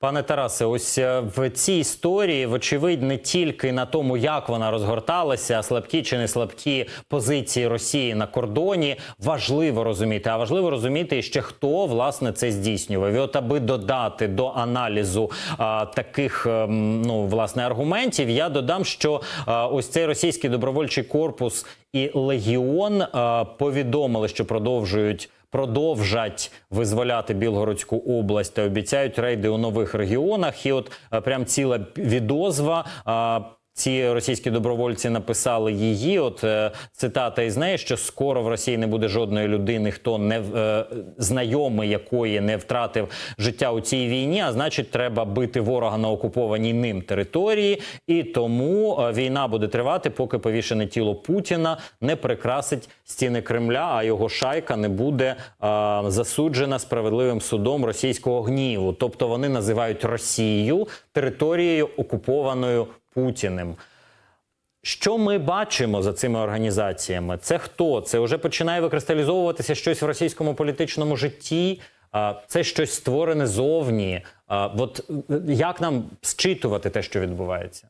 Пане Тарасе, ось е, в цій історії, вочевидь, не тільки на тому, як вона розгорталася, слабкі чи не слабкі позиції Росії на кордоні, важливо розуміти. А важливо розуміти ще хто власне це здійснював. І от аби додати до аналізу а, таких ем, ну власне аргументів, я додам, що а, ось цей російський добровольчий корпус і легіон а, повідомили, що продовжують продовжать визволяти Білгородську область та обіцяють рейди у нових регіонах. І от е, прям ціла відозва. Ці російські добровольці написали її. От е, цитата із неї, що скоро в Росії не буде жодної людини, хто не е, знайомий якої не втратив життя у цій війні. А значить, треба бити ворога на окупованій ним території, і тому е, війна буде тривати, поки повішене тіло Путіна не прикрасить стіни Кремля, а його шайка не буде е, засуджена справедливим судом російського гніву. Тобто вони називають Росію територією окупованою Путіним. Що ми бачимо за цими організаціями? Це хто? Це вже починає викристалізовуватися щось в російському політичному житті. Це щось створене зовні. От е, як нам зчитувати те, що відбувається?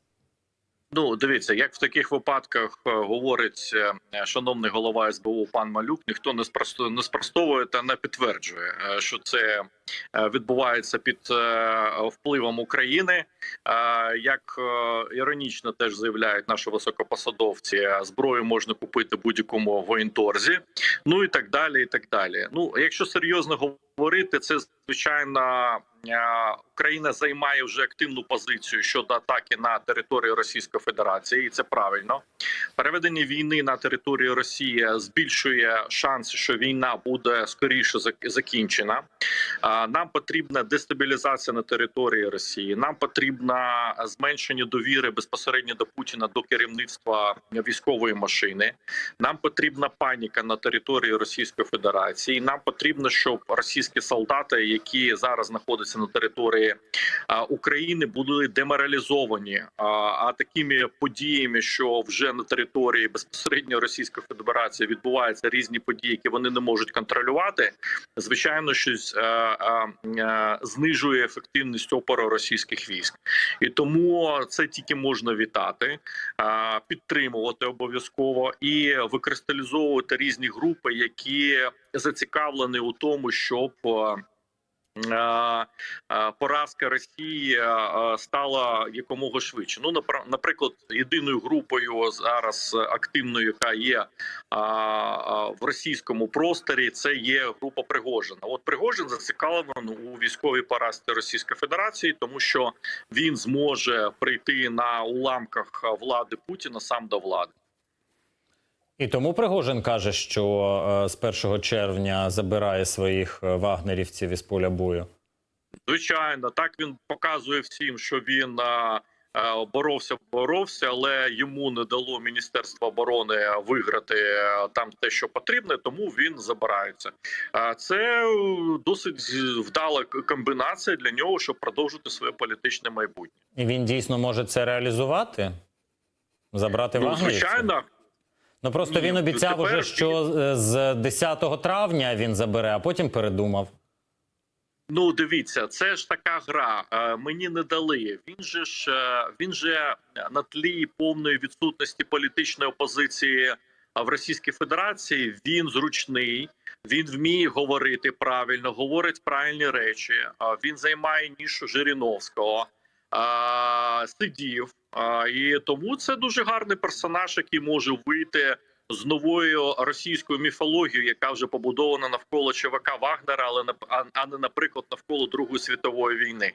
Ну, дивіться, як в таких випадках е, говорить е, шановний голова СБУ пан Малюк, ніхто не спростує, не спростовує та не підтверджує, е, що це відбувається під впливом України. Як іронічно теж заявляють наші високопосадовці, зброю можна купити будь-якому воєнторзі, ну і так далі. І так далі. Ну, якщо серйозно говорити, це звичайно. е, Україна займає вже активну позицію щодо атаки на територію Російської Федерації, і це правильно. Переведення війни на територію Росії збільшує шанси, що війна буде скоріше закінчена. Нам потрібна дестабілізація на території Росії. Нам потрібна зменшення довіри безпосередньо до Путіна до керівництва військової машини. Нам потрібна паніка на території Російської Федерації. Нам потрібно, щоб російські солдати, які зараз знаходяться на території України, були деморалізовані. А, такими подіями, що вже на території безпосередньо Російської Федерації відбуваються різні події, які вони не можуть контролювати, звичайно, щось знижує ефективність опору російських військ, і тому це тільки можна вітати, підтримувати обов'язково і викристалізовувати різні групи, які зацікавлені у тому, щоб е, е, е, поразка Росії стала якомога швидше. Ну наприклад, єдиною групою зараз активною, яка є в російському просторі, це є група Пригожина. От Пригожин зацікавлений у військовій поразці Російської Федерації, тому що він зможе прийти на уламках влади Путіна сам до влади. І тому Пригожин каже, що е, з 1 червня забирає своїх е, вагнерівців із поля бою. Звичайно, так він показує всім, що він а, боровся, боровся, але йому не дало Міністерство оборони виграти там те, що потрібне, тому він забирається. Це е, досить вдала комбінація для нього, щоб продовжити своє політичне майбутнє. І він дійсно може це реалізувати? Забрати Ну, вагнерівців? звичайно, Ну просто він обіцяв тепер уже, що з 10 травня він забере, а потім передумав. Ну, дивіться, це ж така гра. Е, Мені не дали. Він же ж е, він же на тлі повної відсутності політичної опозиції в Російській Федерації. Він зручний, він вміє говорити правильно, говорить правильні речі. Він займає нішу Жириновського. Сидів І тому це дуже гарний персонаж, який може вийти з новою російською міфологією, яка вже побудована навколо ЧВК Вагнера, але а, не наприклад навколо Другої світової війни.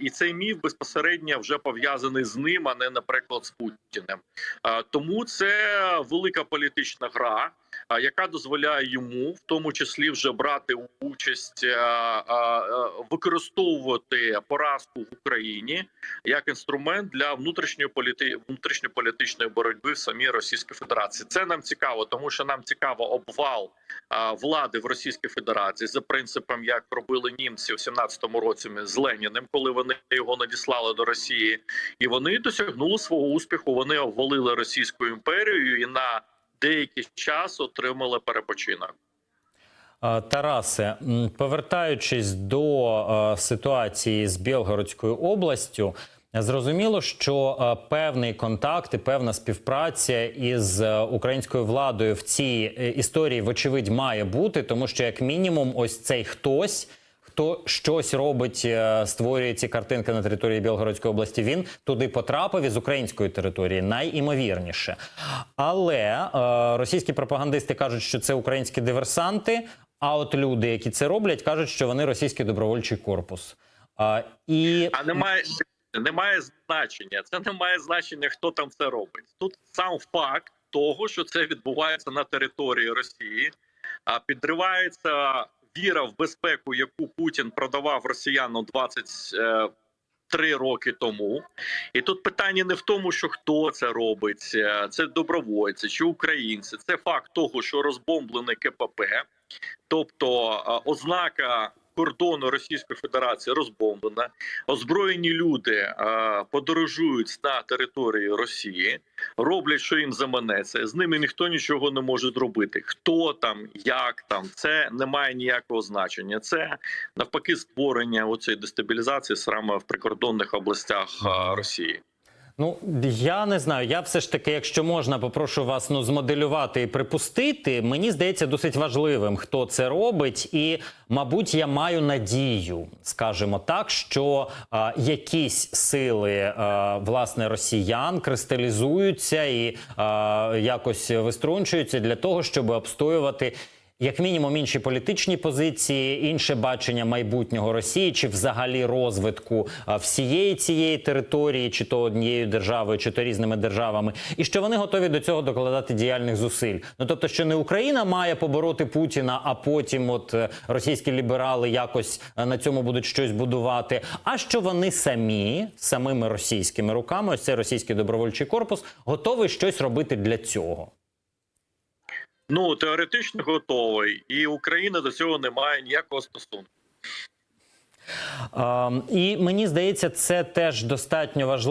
І цей міф безпосередньо вже пов'язаний з ним, а не наприклад з Путіним. Тому це велика політична гра. Яка дозволяє йому, в тому числі, вже брати участь, використовувати поразку в Україні як інструмент для внутрішньої політи... внутрішньополітичної боротьби в самій Російській Федерації. Це нам цікаво, тому що нам цікаво обвал влади в Російській Федерації за принципом, як робили німці у 17-му році з Леніним, коли вони його надіслали до Росії, і вони досягнули свого успіху. Вони обвалили Російську імперію і на деякий час отримали перепочинок. Тарасе, повертаючись до е, ситуації з Білгородською областю, зрозуміло, що е, певний контакт і певна співпраця із е, українською владою в цій е, історії, вочевидь, має бути, тому що як мінімум, ось цей хтось. Хто щось робить, е, створює ці картинки на території Білгородської області, він туди потрапив із української території, найімовірніше. Але е, російські пропагандисти кажуть, що це українські диверсанти. А от люди, які це роблять, кажуть, що вони російський добровольчий корпус. А, і А немає немає значення. Це не має значення, хто там це робить. Тут сам факт того, що це відбувається на території Росії, а підривається віра в безпеку, яку Путін продавав росіянам 23 роки тому. І тут питання не в тому, що хто це робить, е, це добровольці чи українці. Це факт того, що розбомблене КПП, тобто е, ознака кордону Російської Федерації розбомблена. Озброєні люди е, подорожують на території Росії, роблять, що їм заманеться. З ними ніхто нічого не може зробити. Хто там, як там, це не має ніякого значення. Це навпаки створення оцієї дестабілізації саме в прикордонних областях е, Росії. Ну я не знаю. Я все ж таки, якщо можна, попрошу вас ну змоделювати і припустити. Мені здається досить важливим, хто це робить, і мабуть, я маю надію, скажімо так, що а, якісь сили а, власне росіян кристалізуються і а, якось виструнчуються для того, щоб обстоювати. Як мінімум інші політичні позиції, інше бачення майбутнього Росії, чи взагалі розвитку всієї цієї території, чи то однією державою, чи то різними державами, і що вони готові до цього докладати діяльних зусиль. Ну тобто, що не Україна має побороти Путіна, а потім, от е, російські ліберали якось е, на цьому будуть щось будувати. А що вони самі самими російськими руками, ось цей російський добровольчий корпус, готовий щось робити для цього. Ну теоретично готовий, і Україна до цього не має ніякого стосунку. Ем, і мені здається, це теж достатньо важливо.